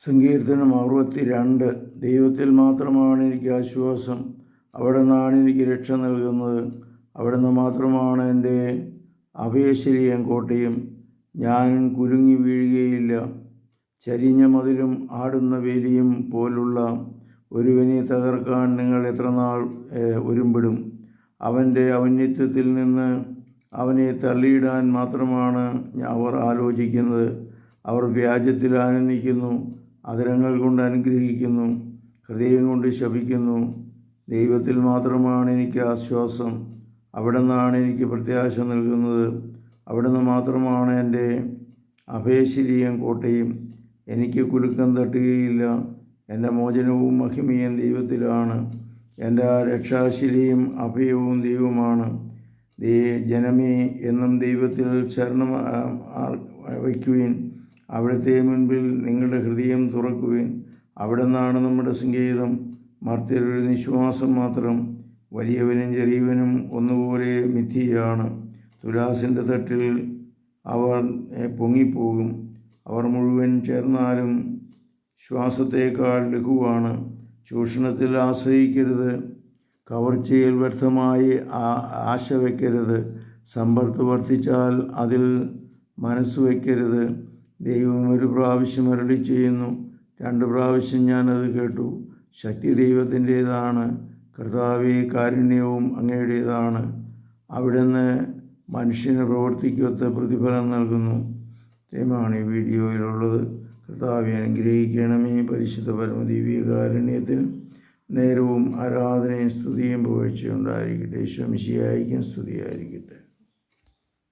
സങ്കീർത്തനം അറുപത്തി രണ്ട് ദൈവത്തിൽ മാത്രമാണ് എനിക്ക് ആശ്വാസം. അവിടെ നിന്നാണ് എനിക്ക് രക്ഷ നൽകുന്നത്. അവിടെ നിന്ന് മാത്രമാണ് എന്റെ അഭയശരീരം കോട്ടയും. ഞാൻ കുരുങ്ങി വീഴുകയില്ല. ചരിഞ്ഞ മതിലും ആടുന്ന വേലിയും പോലുള്ള ഒരുവനെ തകർക്കാൻ നിങ്ങൾ എത്ര നാൾ ഒരുമ്പിടും? അവന്റെ ഔന്നത്യത്തിൽ നിന്ന് അവനെ തള്ളിയിടാൻ മാത്രമാണ് അവർ ആലോചിക്കുന്നത്. അവർ വ്യാജത്തിൽ ആനന്ദിക്കുന്നു. അതരങ്ങൾ കൊണ്ട് അനുഗ്രഹിക്കുന്നു ഹൃദയം കൊണ്ട് ശപിക്കുന്നു. ദൈവത്തിൽ മാത്രമാണ് എനിക്ക് ആശ്വാസം. അവിടെ നിന്നാണ് എനിക്ക് പ്രത്യാശ നൽകുന്നത്. അവിടെ നിന്ന് മാത്രമാണ് എന്റെ അഭയശിരിയും കോട്ടയും. എനിക്ക് കുലുക്കം തട്ടുകയില്ല. എന്റെ മോചനവും മഹിമയും ദൈവത്തിലാണ്. എന്റെ രക്ഷാശിരിയും അഭയവും ദൈവമാണ്. ദേ ജനമേ എന്നും ദൈവത്തിൽ ശരണം വയ്ക്കുവിൻ. അവിടുത്തെ മുൻപിൽ നിങ്ങളുടെ ഹൃദയം തുറക്കുവിൻ. അവിടെ നിന്നാണ് നമ്മുടെ സംഗീതം മർത്യരുടെ നിശ്വാസം മാത്രം. വലിയവനും ചെറിയവനും ഒന്നുപോലെ മിഥിയാണ് തുലാസിന്റെ തട്ടിൽ അവർ പൊങ്ങിപ്പോകും. അവർ മുഴുവൻ ചേർന്നാലും ശ്വാസത്തേക്കാൾ ലഘുവാണ്. ചൂഷണത്തിൽ ആശ്രയിക്കരുത്. കവർച്ചയിൽ വ്യർത്ഥമായി ആശ വയ്ക്കരുത് സമ്പത്ത് വർദ്ധിച്ചാൽ അതിൽ മനസ്സ് വയ്ക്കരുത് ദൈവം ഒരു പ്രാവശ്യം അരളി ചെയ്യുന്നു. രണ്ട് പ്രാവശ്യം ഞാനത് കേട്ടു. ശക്തി ദൈവത്തിന്റേതാണ്. കർത്താവി കാരുണ്യവും അങ്ങയുടേതാണ്. അവിടുന്ന് മനുഷ്യന് പ്രവർത്തിക്കൊത്ത പ്രതിഫലം നൽകുന്നു. ദൈവമാണ് ഈ വീഡിയോയിലുള്ളത്. കർത്താവെ അനുഗ്രഹിക്കണമേ. പരിശുദ്ധ പരമദിവ്യ കാരുണ്യത്തിന് നേരവും ആരാധനയും സ്തുതിയും പുകഴ്ചയുണ്ടായിരിക്കട്ടെ ശംശിയായിരിക്കും സ്തുതിയായിരിക്കട്ടെ.